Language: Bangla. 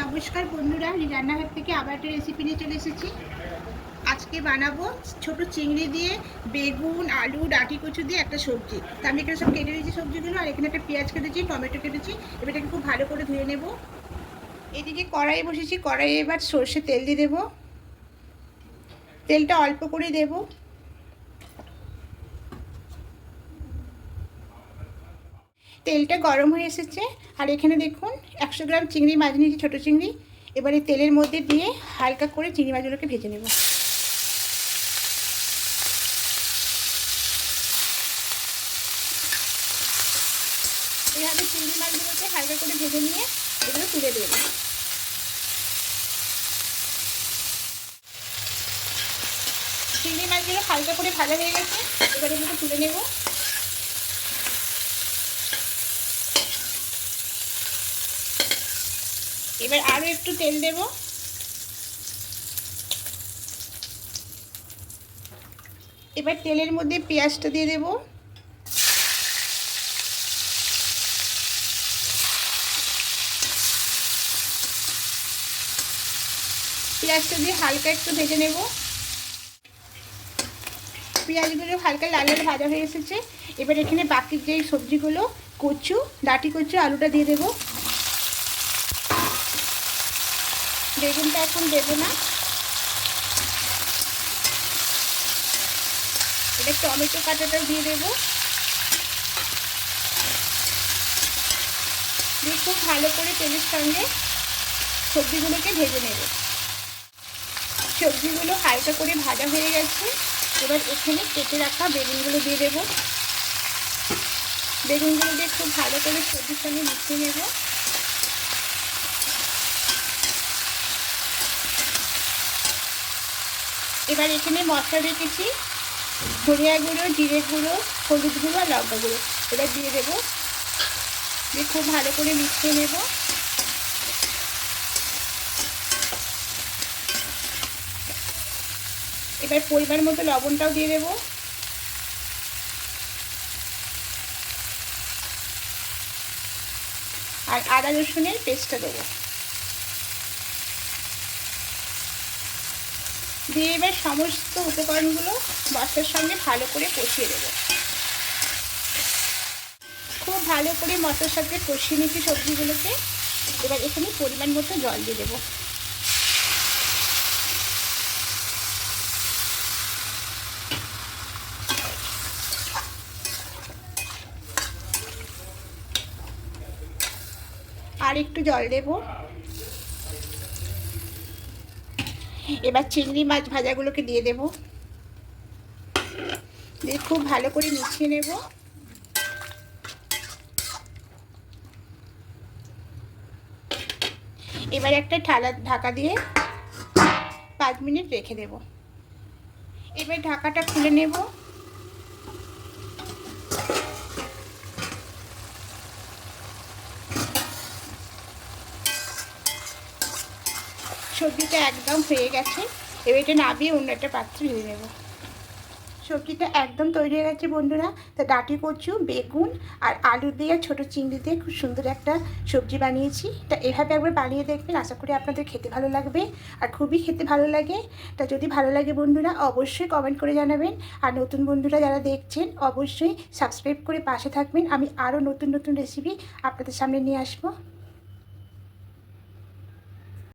নমস্কার বন্ধুরা রান্নাঘর থেকে আবার একটা রেসিপি নিয়ে চলে এসেছি। আজকে বানাবো ছোট চিংড়ি দিয়ে বেগুন, আলু, ডাঁটি কচু দিয়ে একটা সবজি। তা আমি এখানে সব কেটে দিয়েছি সবজিগুলো, আর এখানে একটা পেঁয়াজ কেটেছি, টমেটো কেটেছি। এবার এটাকে খুব ভালো করে ধুয়ে নেব। এদিকে কড়াই বসেছি, কড়াইয়ে এবার সর্ষে তেল দিয়ে দেবো। তেলটা অল্প করে দেবো। তেলটা গরম হয়ে এসেছে। আর এখানে দেখুন, একশো গ্রাম চিংড়ি মাছ নিয়েছি, ছোটো চিংড়ি। এবারে তেলের মধ্যে দিয়ে হালকা করে চিংড়ি মাছগুলোকে ভেজে নেব। এইভাবে চিংড়ি মাছগুলোকে হালকা করে ভেজে নিয়ে এগুলো তুলে দেবো। চিংড়ি মাছগুলো হালকা করে ভাজা হয়ে গেছে, এবারে এগুলো তুলে নেব। এবার আরও একটু তেল দেব। এবার তেলের মধ্যে পেঁয়াজটা দিয়ে দেব। পেঁয়াজটা দিয়ে হালকা একটু ভেজে নেব। পেঁয়াজগুলো হালকা লাল লাল ভাজা হয়ে এসেছে। এবার এখানে বাকি যে সবজিগুলো, কচু, ডাটি কচু, আলুটা দিয়ে দেবো। বেগুনটা এখন দেবো না। এটা টমেটো কাটাটা দিয়ে দেবো। দিয়ে খুব ভালো করে তেলের সঙ্গে সবজিগুলোকে ভেজে নেব। সবজিগুলো হালকা করে ভাজা হয়ে গেছে। এবার এখানে কেটে রাখা বেগুনগুলো দিয়ে দেবো। বেগুনগুলো দিয়ে খুব ভালো করে সবজির সঙ্গে মিশিয়ে নেব। এবার এখানে মশলা রেখেছি ধনিয়া গুঁড়ো, জিরে গুঁড়ো, হলুদ গুঁড়ো আর লঙ্কা গুঁড়ো। এবার দিয়ে দেবো। দিয়ে খুব ভালো করে মিশিয়ে নেব। এবার পরিমাণ মতো লবণটাও দিয়ে দেবো। আর আদা রসুনের পেস্টটা দেবো। দিয়ে এবার সমস্ত উপকরণগুলো মশলার সঙ্গে ভালো করে কষিয়ে দেবো খুব ভালো করে মশলার সাথে কষিয়ে নিচ্ছি সবজিগুলোকে। এবার এখানে পরিমাণ মতো জল দিয়ে দেবো। আর একটু জল দেবো। এবার চিংড়ি মাছ ভাজাগুলোকে দিয়ে দেব। দিয়ে খুব ভালো করে মিশিয়ে নেব। এবার একটা ঠালা ঢাকা দিয়ে পাঁচ মিনিট রেখে দেব। এবার ঢাকাটা খুলে নেব। সবজিটা একদম হয়ে গেছে। এবার এটা নাবিয়ে অন্য একটা পাত্রে ঢেলে নেব সবজিটা একদম তৈরি হয়ে গেছে বন্ধুরা। তা ডাটি কচু, বেগুন আর আলু দিয়ে ছোটো চিংড়ি দিয়ে খুব সুন্দর একটা সবজি বানিয়েছি। তা এভাবে একবার বানিয়ে দেখবেন, আশা করি আপনাদের খেতে ভালো লাগবে আর খুবই খেতে ভালো লাগে। তা যদি ভালো লাগে বন্ধুরা, অবশ্যই কমেন্ট করে জানাবেন। আর নতুন বন্ধুরা যারা দেখছেন, অবশ্যই সাবস্ক্রাইব করে পাশে থাকবেন। আমি আরও নতুন নতুন রেসিপি আপনাদের সামনে নিয়ে আসব।